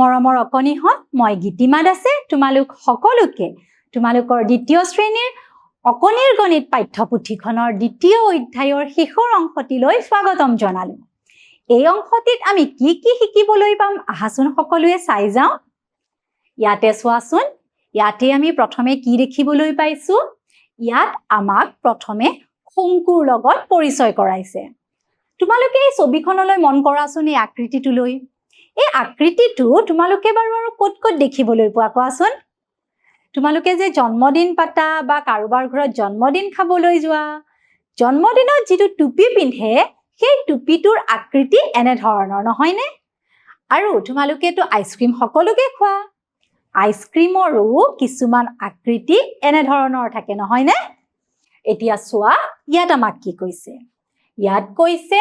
মৰমৰ অকণিহঁত মই গীতিমা দাসে তোমালোক সকলোকে তোমালোকৰ দ্বিতীয় শ্ৰেণীৰ অকণিৰ গণিত পাঠ্যপুথিখনৰ দ্বিতীয় অধ্যায়ৰ শেষৰ অংশটিলৈ স্বাগতম জনালোঁ। এই অংশটিত আমি কি কি শিকিবলৈ পাম আহাচোন সকলোৱে চাই যাওঁ। ইয়াতে চোৱাচোন ইয়াতে আমি প্ৰথমে কি দেখিবলৈ পাইছোঁ ইয়াত আমাক প্ৰথমে শংকুৰ লগত পৰিচয় কৰাইছে। তোমালোকে এই ছবিখনলৈ মন কৰাচোন এই আকৃতিটোলৈ। এই আকৃতিটো তোমালোকে বাৰু আৰু ক'ত ক'ত দেখিবলৈ পোৱা? কোৱাচোন। তোমালোকে যে জন্মদিন পাতা বা কাৰোবাৰ ঘৰত জন্মদিন খাবলৈ যোৱা জন্মদিনত যিটো টুপি পিন্ধে সেই টুপিটোৰ আকৃতি এনেধৰণৰ নহয়নে? আৰু তোমালোকেতো আইচক্ৰীম সকলোকে খোৱা। আইচক্ৰীমৰো কিছুমান আকৃতি এনেধৰণৰ থাকে নহয়নে? এতিয়া চোৱা ইয়াত আমাক কি কৈছে? ইয়াত কৈছে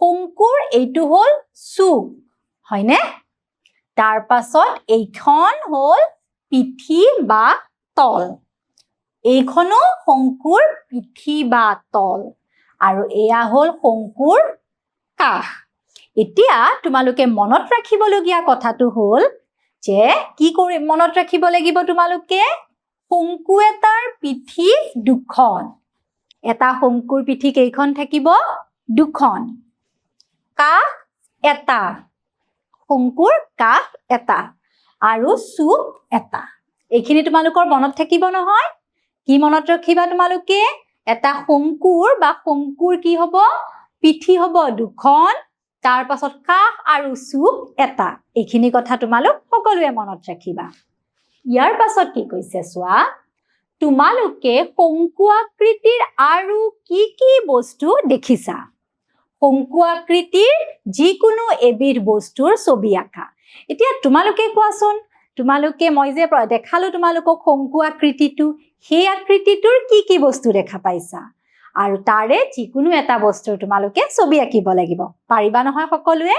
শংকুৰ এইটো হ'ল চুক হয়নে? তাৰ পাছত এইখন হ'ল পিঠি বা তল। এইখনো শংকুৰ পিঠি বা তল। আৰু এয়া হ'ল শংকুৰ কাষ। এতিয়া তোমালোকে মনত ৰাখিবলগীয়া কথাটো হ'ল যে কি কৰি মনত ৰাখিব লাগিব তোমালোকে? শংকু এটাৰ পিঠি দুখন। এটা শংকুৰ পিঠি কেইখন থাকিব? দুখন। কাষ এটা। শংকুৰ কাষ এটা আৰু চুক এটা। এইখিনি তোমালোকৰ মনত থাকিব নহয়? কি মনত ৰাখিবা তোমালোকে? এটা শংকুৰ বা শংকুৰ কি হ'ব? পিঠি হ'ব দুখন, তাৰ পাছত কাষ আৰু চুক এটা। এইখিনি কথা তোমালোক সকলোৱে মনত ৰাখিবা। ইয়াৰ পাছত কি কৈছে চোৱা? তোমালোকে শংকু আকৃতিৰ আৰু কি কি বস্তু দেখিছা? শংকু আকৃতিৰ যিকোনো এবিধ বস্তুৰ ছবি আঁকা। এতিয়া তোমালোকে কোৱাচোন, তোমালোকে মই যে দেখাল তোমালোকক শংকু আকৃতিটো সেই আকৃতিটোৰ কি কি বস্তু দেখা পাইছা? আৰু তাৰে যিকোনো এটা বস্তুৰ তোমালোকে ছবি আঁকিব লাগিব। পাৰিবা নহয় সকলোৱে?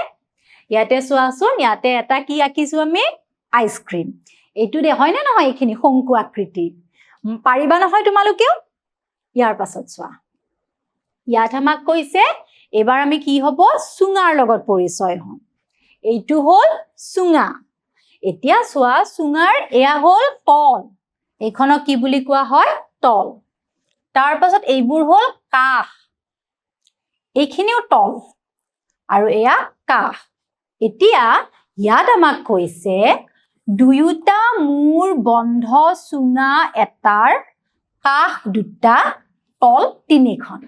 ইয়াতে চোৱাচোন, ইয়াতে এটা কি আঁকিছো আমি? আইচক্ৰীম। এইটো দে হয়নে নহয় এইখিনি শংকু আকৃতি পাৰিবা নহয় তোমালোকেও? ইয়াৰ পাছত চোৱা। ইয়াত আমাক কৈছে এইবাৰ আমি কি হ'ব? চুঙাৰ লগত পৰিচয় হ'ম। এইটো হ'ল চুঙা। এতিয়া চোৱা চুঙাৰ এয়া হ'ল তল। এইখনক কি বুলি কোৱা হয়? তল। তাৰ পাছত এইবোৰ হ'ল কাষ। এইখিনিও তল। আৰু এয়া কাষ। এতিয়া ইয়াত আমাক কৈছে দুয়োটা মূৰ বন্ধ চুঙা এটাৰ কাষ দুটা তল তিনিখন।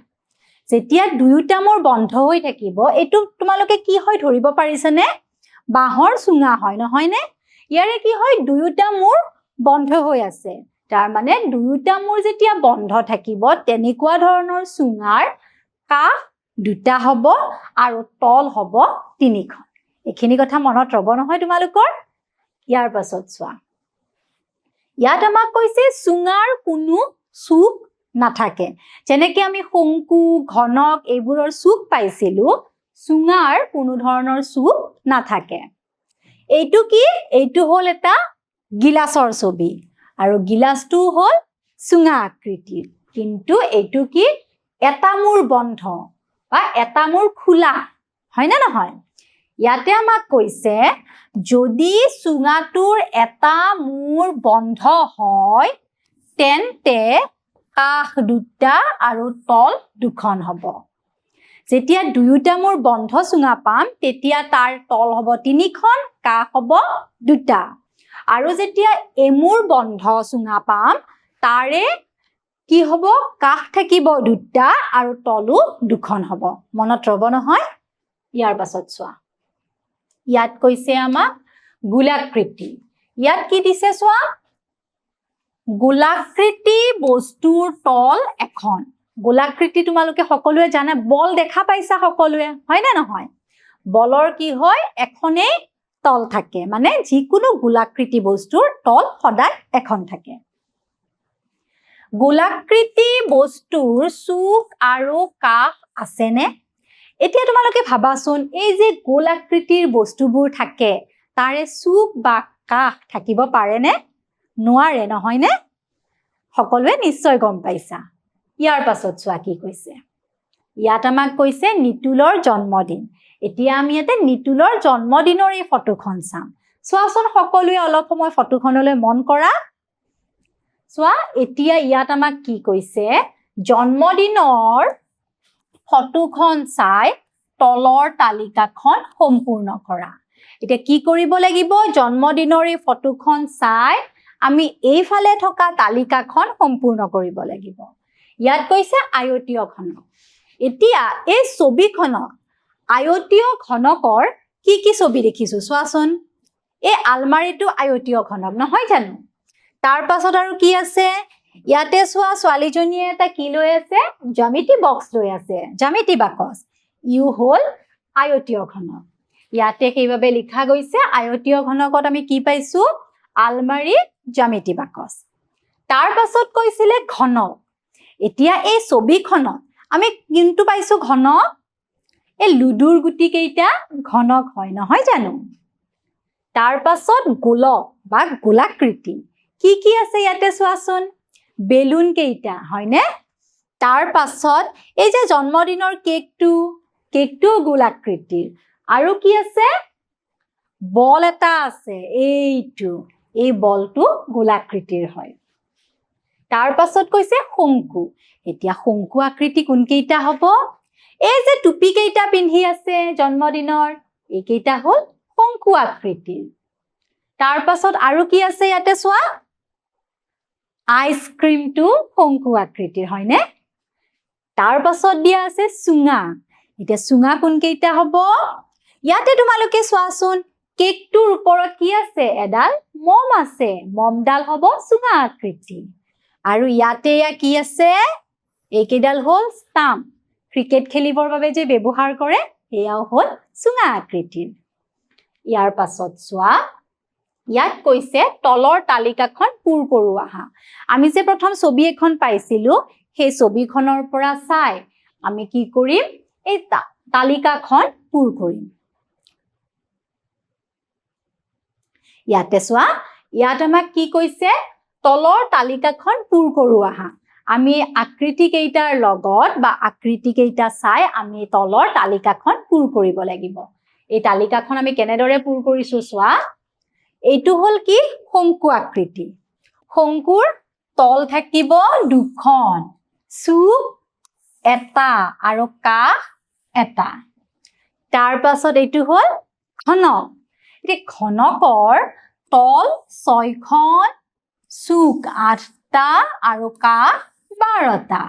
যেতিয়া দুয়োটা মূৰ বন্ধ হৈ থাকিব এইটো তোমালোকে কি হয় ধৰিব পাৰিছানে? বাঁহৰ চুঙা হয় নহয়নে? ইয়াৰে কি হয় দুয়োটা মূৰ বন্ধ হৈ আছে। তাৰমানে দুয়োটা মূৰ যেতিয়া বন্ধ থাকিব তেনেকুৱা ধৰণৰ চুঙাৰ কাষ দুটা হ'ব আৰু তল হ'ব তিনিখন। এইখিনি কথা মনত ৰ'ব নহয় তোমালোকৰ? ইয়াৰ পাছত চোৱা। ইয়াত আমাক কৈছে চুঙাৰ কোনো চুক নাথাকে। যেনেকে আমি শংকু, ঘনক এইবোৰৰ চুক পাইছিলো, চুঙাৰ কোনো ধৰণৰ চুক নাথাকে। এইটো কি? এইটো হ'ল এটা গিলাচৰ ছবি। আৰু গিলাচটো হ'ল চুঙা আকৃতিৰ। কিন্তু এইটো কি? এটা মূৰ বন্ধ বা এটা মূৰ খোলা হয়নে নহয়? ইয়াতে আমাক কৈছে, যদি চুঙাটোৰ এটা মূৰ বন্ধ হয়, তেন্তে কাষ দুটা আৰু তল দুখন হ'ব। যেতিয়া দুয়োটা মূৰ বন্ধ চুঙা পাম তেতিয়া তাৰ তল হ'ব তিনিখন কাষ হ'ব দুটা। আৰু যেতিয়া এমূৰ বন্ধ চুঙা পাম তাৰে কি হ'ব? কাষ থাকিব দুটা আৰু তলো দুখন হ'ব। মনত ৰ'ব নহয়? ইয়াৰ পাছত চোৱা। ইয়াত কৈছে আমাক গোলাকৃতি। ইয়াত কি দিছে চোৱা? গোলাকৃতি বস্তুৰ তল এখন। গোলাকৃতি তোমালোকে সকলোৱে জানা বল দেখা পাইছা সকলোৱে হয়নে নহয়? বলৰ কি হয়? এখনেই তল থাকে মানে যিকোনো গোলাকৃতি বস্তুৰ তল সদায় এখন থাকে। গোলাকৃতি বস্তুৰ চুক আৰু কাষ আছেনে? এতিয়া তোমালোকে ভাবাচোন এই যে গোলাকৃতিৰ বস্তুবোৰ থাকে তাৰে চুক বা কাষ থাকিব পাৰেনে? নোৱাৰে নহয়নে? সকলোৱে নিশ্চয় গম পাইছা। ইয়াৰ পাছত চোৱা কি কৈছে। ইয়াত আমাক কৈছে নিতুলৰ জন্মদিন। এতিয়া আমি ইয়াতে নিতুলৰ জন্মদিনৰ এই ফটোখন চাম। চোৱাচোন সকলোৱে অলপ সময় ফটোখনলৈ মন কৰা। চোৱা এতিয়া ইয়াত আমাক কি কৈছে? জন্মদিনৰ ফটোখন চাই তলৰ তালিকাখন সম্পূৰ্ণ কৰা। এতিয়া কি কৰিব লাগিব? জন্মদিনৰ এই ফটোখন চাই আমি এইফালে থকা তালিকাখন সম্পূৰ্ণ কৰিব লাগিব। ইয়াত কৈছে আয়তীয় ঘনক এতিয়া এই ছবিখনক আয়তীয় ঘনকৰ কি কি ছবি দেখিছো চোৱাচোন। এই আলমাৰিটো আয়তীয় ঘনক নহয় জানো? তাৰ পাছত আৰু কি আছে? ইয়াতে চোৱা ছোৱালীজনীয়ে এটা কি লৈ আছে? জ্যামিতি বক্স লৈ আছে। জ্যামিতি বাকচ। ইউ হ'ল আয়তীয় ঘনক ইয়াতে সেইবাবে লিখা গৈছে আয়তীয় ঘনকত আমি কি পাইছো? আলমাৰী জ্যামিতি বাকচ। তাৰ পাছত কৈছিলে ঘনক এতিয়া এই ছবিখনত আমি কিন্তু পাইছো ঘনক এই লুডুৰ গুটি কেইটা ঘনক হয় নহয় জানো? তাৰ পাছত গোলক বা গোলাকৃতি। কি কি আছে ইয়াতে চোৱাচোন? বেলুন কেইটা, হয়নে? তাৰ পাছত এই যে জন্মদিনৰ কেকটো কেকটো গোলাকৃতিৰ। আৰু কি আছে? বল এটা আছে, এইটো। এই বলটো গোলাকৃতিৰ হয়। তাৰ পাছত কৈছে শংকু এতিয়া শংকু আকৃতি কোনকেইটা হ'ব? এই যে টুপি কেইটা পিন্ধি আছে জন্মদিনৰ এইকেইটা হ'ল শংকু আকৃতিৰ। তাৰ পাছত আৰু কি আছে ইয়াতে চোৱা? আইচক্ৰীমটো শংকু আকৃতিৰ হয়নে? তাৰ পাছত দিয়া আছে চুঙা। এতিয়া চুঙা কোনকেইটা হ'ব? ইয়াতে তোমালোকে চোৱাচোন কেকটোৰ ওপৰত কি আছে? এডাল মম আছে। মমডাল হ'ব চুঙা আকৃতি। আৰু ইয়াতে এয়া কি আছে? এইকেইডাল হ'ল ষ্টাম্প ক্ৰিকেট খেলিবৰ বাবে যে ব্যৱহাৰ কৰে সেয়াও হ'ল চুঙা আকৃতিৰ ইয়াৰ পাছত চোৱা ইয়াত কৈছে তলৰ তালিকাখন পূৰ কৰোঁ আহা। আমি যে প্ৰথম ছবি এখন পাইছিলো সেই ছবিখনৰ পৰা চাই আমি কি কৰিম? এই তালিকাখন পূৰ কৰিম। ইয়াতে চোৱা ইয়াত আমাক কি কৈছে? তলৰ তালিকাখন পূৰ কৰোঁ আহা। আমি আকৃতি কেইটাৰ লগত বা আকৃতি কেইটা চাই আমি তলৰ তালিকাখন পূৰ কৰিব লাগিব। এই তালিকাখন আমি কেনেদৰে পূৰ কৰিছো চোৱা? এইটো হ'ল কি? শংকু আকৃতি। শংকুৰ তল থাকিব দুখন। চুক এটা আৰু কাষ এটা। তাৰ পাছত এইটো হ'ল ঘনক। এতিয়া ঘনকৰ তল ছয়খন চুক আঠটা আৰু কাষ বাৰটা।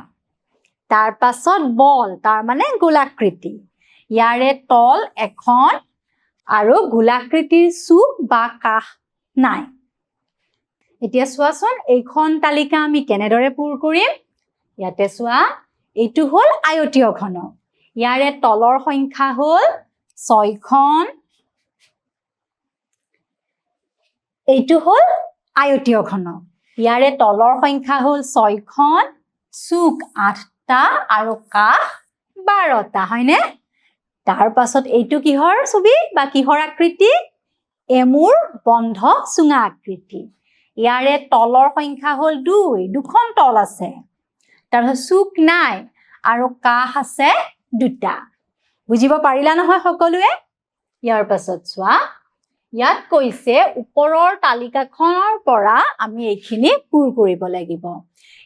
তাৰ পাছত বল তাৰ মানে গোলাকৃতি। ইয়াৰে তল এখন আৰু গোলাকৃতিৰ চুক বা কাষ নাই। এতিয়া চোৱাচোন এইখন তালিকা আমি কেনেদৰে পূৰ কৰিম? ইয়াতে চোৱা এইটো হ'ল আয়তীয় ঘনক। ইয়াৰে তলৰ সংখ্যা হ'ল ছয়খন এইটো হ'ল আয়তীয় ঘনক ইয়াৰে তলৰ সংখ্যা হ'ল ছয়খন চুক আঠটা আৰু কাষ বাৰটা হয়নে? তাৰ পাছত এইটো কিহৰ ছবি বা কিহৰ আকৃতি? এমুৰ বন্ধ চুঙা আকৃতি। ইয়াৰে তলৰ সংখ্যা হ'ল দুই দুখন তল আছে। তাৰপিছত চুক নাই আৰু কাষ আছে দুটা। বুজিব পাৰিলা নহয় সকলোৱে? ইয়াৰ পাছত চোৱা। ইয়াত কৈছে ওপৰৰ তালিকাখনৰ পৰা আমি এইখিনি পূৰ কৰিব লাগিব।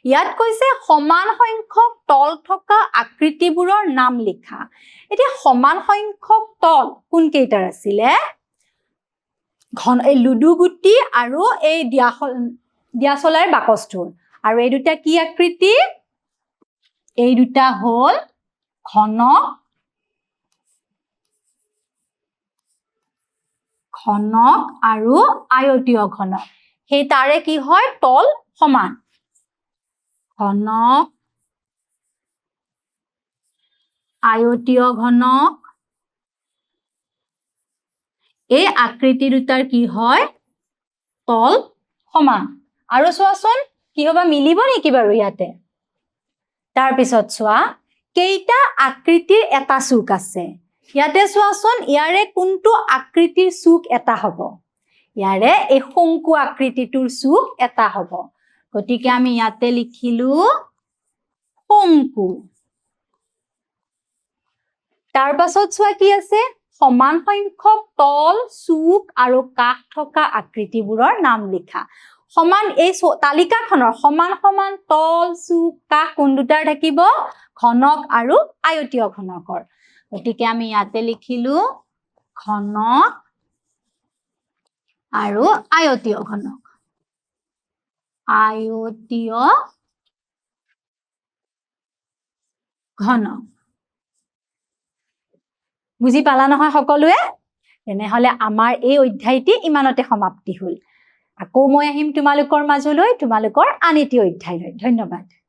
ইয়াত কৈছে সমান সংখ্যক তল থকা আকৃতিবোৰৰ নাম লিখা। এতিয়া সমান সংখ্যক তল কোনকেইটাৰ আছিলে? ঘন এই লুডু গুটি আৰু এই দিয়াচল দিয়াচলাৰ বাকচটোৰ। আৰু এই দুটা কি আকৃতি? এই দুটা হ'ল ঘনক ঘনক আৰু আয়তীয় ঘনক। সেই তাৰে কি হয়? তল সমান। ঘনক আয়তীয় ঘনক এই আকৃতি দুটাৰ কি হয়? তল সমান। আৰু চোৱাচোন কি হবা মিলিব নেকি বাৰু ইয়াতে? তাৰপিছত চোৱা কেইটা আকৃতিৰ এটা চুক আছে। ইয়াতে চোৱাচোন ইয়াৰে কোনটো আকৃতিৰ চুক এটা হ'ব? ইয়াৰে এই শংকু আকৃতিটোৰ চুক এটা হ'ব। গতিকে আমি ইয়াতে লিখিলো শংকু। তাৰ পাছত চোৱা কি আছে? সমান সংখ্যক তল চুক আৰু কাষ থকা আকৃতিবোৰৰ নাম লিখা। সমান এই তালিকাখনৰ সমান সমান তল চুক কাষ কোন দুটাৰ থাকিব? ঘনক আৰু আয়তীয় ঘনকৰ। গতিকে আমি ইয়াতে লিখিলো ঘনক আৰু আয়তীয় ঘনক। আয়তীয় ঘনক। বুজি পালা নহয় সকলোৱে? তেনেহলে আমাৰ এই অধ্যায়টি ইমানতে সমাপ্তি হল। আকৌ মই আহিম তোমালোকৰ মাজলৈ তোমালোকৰ আন এটি অধ্যায়লৈ। ধন্যবাদ।